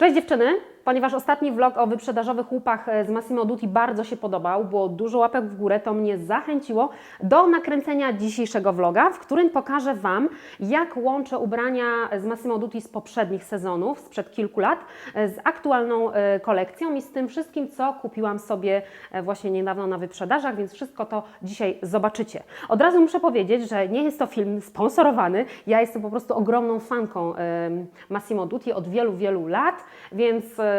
Cześć dziewczyny! Ponieważ ostatni vlog o wyprzedażowych łupach e, z Massimo Dutti bardzo się podobał, było dużo łapek w górę, to mnie zachęciło do nakręcenia dzisiejszego vloga, w którym pokażę Wam, jak łączę ubrania z Massimo Dutti z poprzednich sezonów, sprzed kilku lat, e, z aktualną e, kolekcją i z tym wszystkim, co kupiłam sobie właśnie niedawno na wyprzedażach, więc wszystko to dzisiaj zobaczycie. Od razu muszę powiedzieć, że nie jest to film sponsorowany, ja jestem po prostu ogromną fanką Massimo Dutti od wielu, wielu lat, więc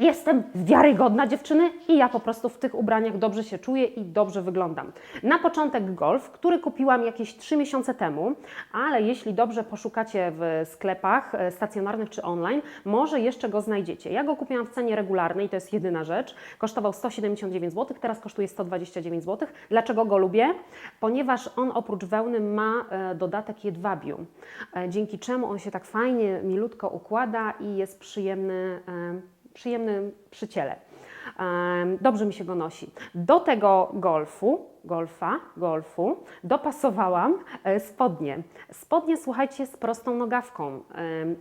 Jestem wiarygodna dziewczyny i ja po prostu w tych ubraniach dobrze się czuję i dobrze wyglądam. Na początek golf, który kupiłam jakieś 3 miesiące temu, ale jeśli dobrze poszukacie w sklepach e, stacjonarnych czy online, może jeszcze go znajdziecie. Ja go kupiłam w cenie regularnej, to jest jedyna rzecz. Kosztował 179 zł, teraz kosztuje 129 zł. Dlaczego go lubię? Ponieważ on oprócz wełny ma e, dodatek jedwabiu, e, dzięki czemu on się tak fajnie, milutko układa i jest przyjemny przyjemny przy ciele. Dobrze mi się go nosi. Do tego golfu, golfa, golfu dopasowałam e, spodnie. Spodnie, słuchajcie, z prostą nogawką,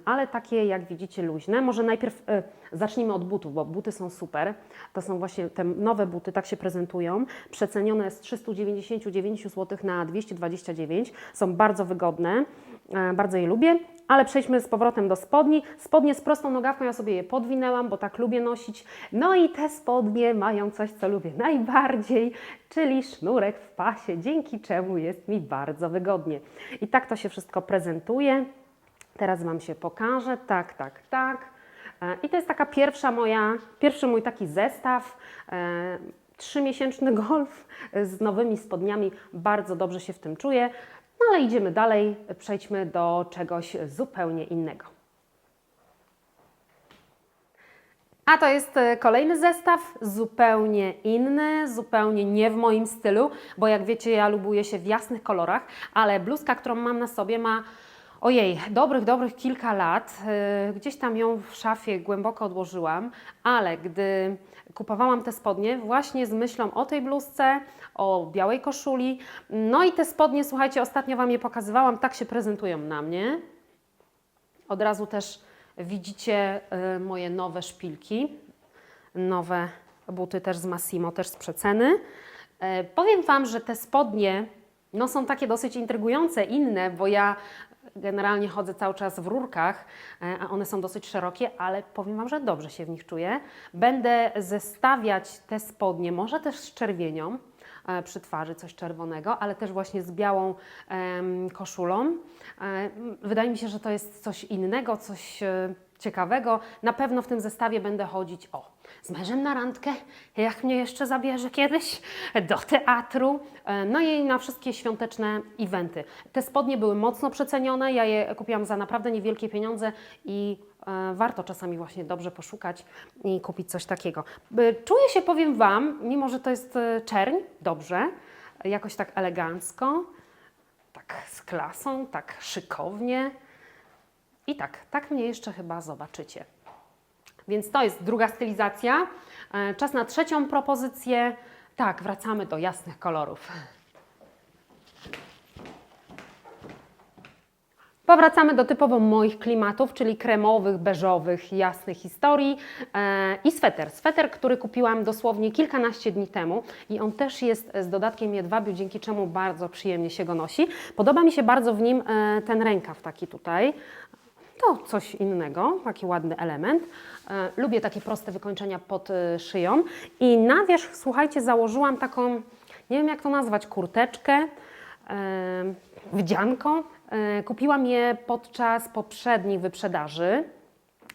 ale takie jak widzicie luźne. Może najpierw e, zacznijmy od butów, bo buty są super. To są właśnie te nowe buty, tak się prezentują. Przecenione z 399 zł na 229. Są bardzo wygodne, bardzo je lubię. Ale przejdźmy z powrotem do spodni. Spodnie z prostą nogawką, ja sobie je podwinęłam, bo tak lubię nosić. No i te spodnie mają coś, co lubię najbardziej, czyli sznurek w pasie, dzięki czemu jest mi bardzo wygodnie. I tak to się wszystko prezentuje. Teraz Wam się pokażę. Tak, tak, tak. E, I to jest taka pierwsza moja, pierwszy mój taki zestaw. e, Trzymiesięczny golf z nowymi spodniami. Bardzo dobrze się w tym czuję. No ale idziemy dalej, przejdźmy do czegoś zupełnie innego. A to jest e, kolejny zestaw, zupełnie inny, zupełnie nie w moim stylu, bo jak wiecie, ja lubuję się w jasnych kolorach, ale bluzka, którą mam na sobie ma ojej, dobrych, dobrych kilka lat. E, Gdzieś tam ją w szafie głęboko odłożyłam, ale gdy kupowałam te spodnie właśnie z myślą o tej bluzce, o białej koszuli, no i te spodnie, słuchajcie, ostatnio Wam je pokazywałam, tak się prezentują na mnie. Od razu też widzicie y, moje nowe szpilki, nowe buty też z Massimo, też z przeceny. E, Powiem Wam, że te spodnie no, są takie dosyć intrygujące, inne, bo ja generalnie chodzę cały czas w rurkach, e, a one są dosyć szerokie, ale powiem Wam, że dobrze się w nich czuję. Będę zestawiać te spodnie, może też z czerwienią, przy twarzy coś czerwonego, ale też właśnie z białą koszulą. E, Wydaje mi się, że to jest coś innego, coś e, ciekawego. Na pewno w tym zestawie będę chodzić o z mężem na randkę, jak mnie jeszcze zabierze kiedyś, do teatru, e, no i na wszystkie świąteczne eventy. Te spodnie były mocno przecenione, ja je kupiłam za naprawdę niewielkie pieniądze i e, warto czasami właśnie dobrze poszukać i kupić coś takiego. E, Czuję się, powiem Wam, mimo że to jest czerń, dobrze, jakoś tak elegancko, tak z klasą, tak szykownie. I tak, tak mnie jeszcze chyba zobaczycie. Więc to jest druga stylizacja. E, Czas na trzecią propozycję. Tak, wracamy do jasnych kolorów. Powracamy do typowo moich klimatów, czyli kremowych, beżowych, jasnych historii e, i sweter. Sweter, który kupiłam dosłownie kilkanaście dni temu i on też jest z dodatkiem jedwabiu, dzięki czemu bardzo przyjemnie się go nosi. Podoba mi się bardzo w nim e, ten rękaw taki tutaj. To coś innego, taki ładny element. E, lubię takie proste wykończenia pod e, szyją. I na wierzch, słuchajcie, założyłam taką, nie wiem jak to nazwać, kurteczkę, e, wdzianką. E, kupiłam je podczas poprzednich wyprzedaży.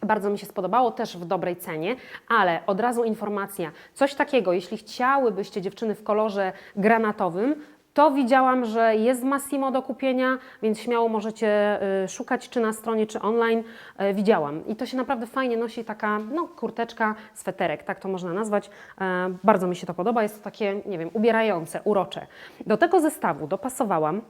Bardzo mi się spodobało, też w dobrej cenie, ale od razu informacja, coś takiego, jeśli chciałybyście dziewczyny w kolorze granatowym, to widziałam, że jest Massimo do kupienia, więc śmiało możecie y, szukać czy na stronie, czy online. Y, Widziałam. I to się naprawdę fajnie nosi, taka no, kurteczka, sweterek, tak to można nazwać. E, Bardzo mi się to podoba, jest to takie, nie wiem, ubierające, urocze. Do tego zestawu dopasowałam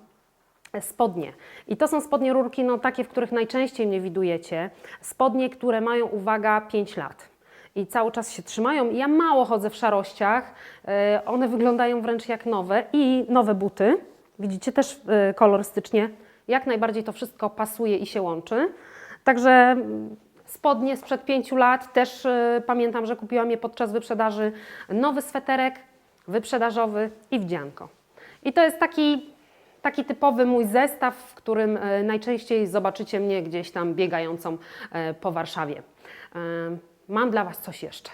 spodnie. I to są spodnie rurki, no takie, w których najczęściej mnie widujecie. Spodnie, które mają, uwaga, 5 lat. I cały czas się trzymają. Ja mało chodzę w szarościach. E, One wyglądają wręcz jak nowe. I nowe buty. Widzicie też e, kolorystycznie. Jak najbardziej to wszystko pasuje i się łączy. Także mm, spodnie sprzed pięciu lat, też e, pamiętam, że kupiłam je podczas wyprzedaży. Nowy sweterek wyprzedażowy i wdzianko. I to jest taki, taki typowy mój zestaw, w którym najczęściej zobaczycie mnie gdzieś tam biegającą po Warszawie. E, Mam dla Was coś jeszcze.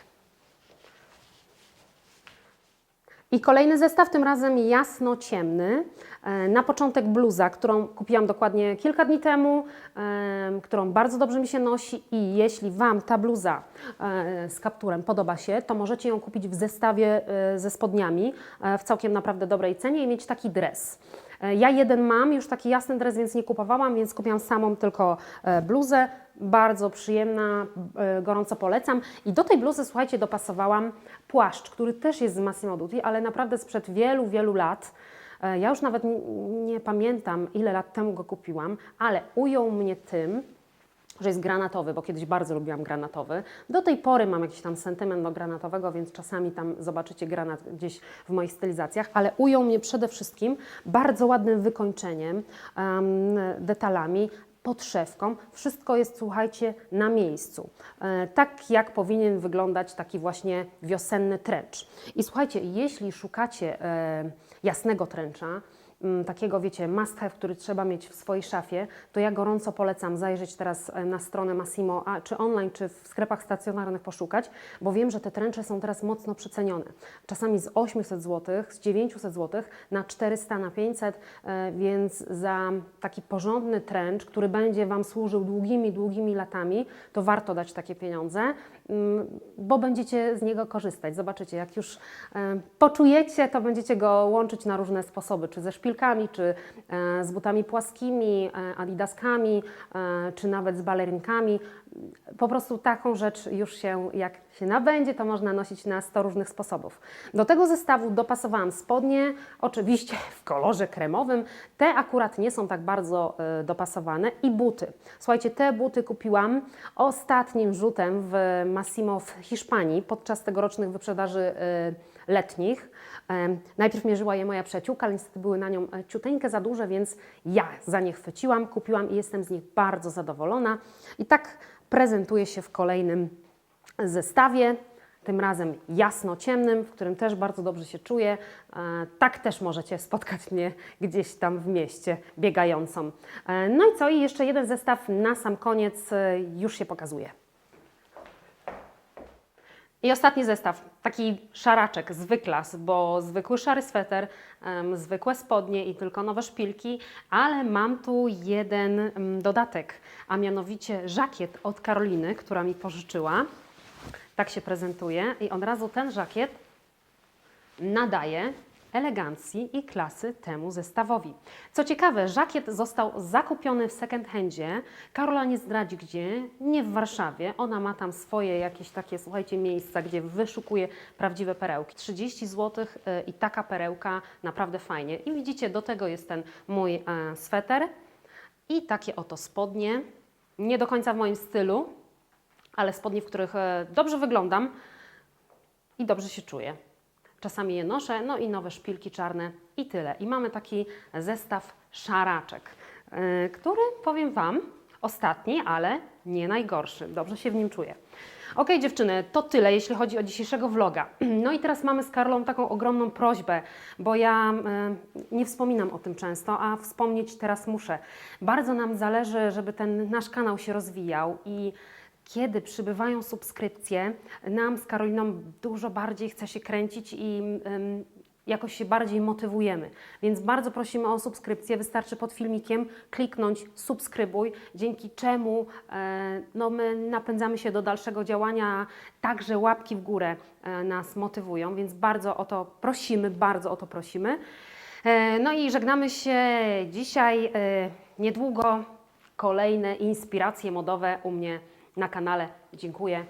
I kolejny zestaw, tym razem jasno-ciemny. E, Na początek bluza, którą kupiłam dokładnie kilka dni temu, em, którą bardzo dobrze mi się nosi i jeśli Wam ta bluza e, z kapturem podoba się, to możecie ją kupić w zestawie e, ze spodniami e, w całkiem naprawdę dobrej cenie i mieć taki dres. E, Ja jeden mam, już taki jasny dres, więc nie kupowałam, więc kupiłam samą tylko e, bluzę. Bardzo przyjemna, e, gorąco polecam. I do tej bluzy, słuchajcie, dopasowałam płaszcz, który też jest z Massimo Dutti, ale naprawdę sprzed wielu, wielu lat. Ja już nawet nie pamiętam, ile lat temu go kupiłam, ale ujął mnie tym, że jest granatowy, bo kiedyś bardzo lubiłam granatowy. Do tej pory mam jakiś tam sentyment do granatowego, więc czasami tam zobaczycie granat gdzieś w moich stylizacjach, ale ujął mnie przede wszystkim bardzo ładnym wykończeniem, em, detalami, podszewką. Wszystko jest, słuchajcie, na miejscu. E, tak jak powinien wyglądać taki właśnie wiosenny trench. I słuchajcie, jeśli szukacie e, jasnego trencha, mm, takiego, wiecie, must have, który trzeba mieć w swojej szafie, to ja gorąco polecam zajrzeć teraz e, na stronę Massimo, a, czy online, czy w sklepach stacjonarnych poszukać, bo wiem, że te tręcze są teraz mocno przecenione. Czasami z 800 zł, z 900 zł na 400, na 500, e, więc za taki porządny tręcz, który będzie Wam służył długimi, długimi latami, to warto dać takie pieniądze, mm, bo będziecie z niego korzystać. Zobaczycie, jak już e, poczujecie, to będziecie go łączyć na różne sposoby, czy ze szpilkami, czy e, z butami płaskimi, e, adidaskami, czy nawet z balerinkami. Po prostu taką rzecz już się, jak się nabędzie, to można nosić na 100 różnych sposobów. Do tego zestawu dopasowałam spodnie, oczywiście w kolorze kremowym. Te akurat nie są tak bardzo dopasowane i buty. Słuchajcie, te buty kupiłam ostatnim rzutem w Massimo w Hiszpanii podczas tegorocznych wyprzedaży e, letnich. Em, Najpierw mierzyła je moja przyjaciółka, ale niestety były na nią e, ciuteńkę za duże, więc ja za nie chwyciłam, kupiłam i jestem z nich bardzo zadowolona. I tak prezentuje się w kolejnym zestawie, tym razem jasno-ciemnym, w którym też bardzo dobrze się czuję. E, Tak też możecie spotkać mnie gdzieś tam w mieście biegającą. E, No i co? I jeszcze jeden zestaw na sam koniec e, już się pokazuje. I ostatni zestaw, taki szaraczek z wyklas, bo zwykły szary sweter, em, zwykłe spodnie i tylko nowe szpilki, ale mam tu jeden em, dodatek, a mianowicie żakiet od Karoliny, która mi pożyczyła. Tak się prezentuje i od razu ten żakiet nadaje elegancji i klasy temu zestawowi. Co ciekawe, żakiet został zakupiony w second handzie. Karola nie zdradzi gdzie, nie w Warszawie. Ona ma tam swoje jakieś takie, słuchajcie, miejsca, gdzie wyszukuje prawdziwe perełki. 30 zł i taka perełka naprawdę fajnie. I widzicie, do tego jest ten mój e, sweter i takie oto spodnie. Nie do końca w moim stylu, ale spodnie, w których e, dobrze wyglądam i dobrze się czuję. Czasami je noszę, no i nowe szpilki czarne i tyle. I mamy taki zestaw szaraczek, yy, który powiem Wam, ostatni, ale nie najgorszy. Dobrze się w nim czuję. Ok, dziewczyny, to tyle, jeśli chodzi o dzisiejszego vloga. No i teraz mamy z Karolą taką ogromną prośbę, bo ja yy, nie wspominam o tym często, a wspomnieć teraz muszę. Bardzo nam zależy, żeby ten nasz kanał się rozwijał i kiedy przybywają subskrypcje, nam z Karoliną dużo bardziej chce się kręcić i ym, jakoś się bardziej motywujemy. Więc bardzo prosimy o subskrypcję. Wystarczy pod filmikiem kliknąć subskrybuj, dzięki czemu e, no, my napędzamy się do dalszego działania. Także łapki w górę e, nas motywują, więc bardzo o to prosimy, bardzo o to prosimy. E, no i żegnamy się dzisiaj. Niedługo kolejne inspiracje modowe u mnie na kanale. Dziękuję.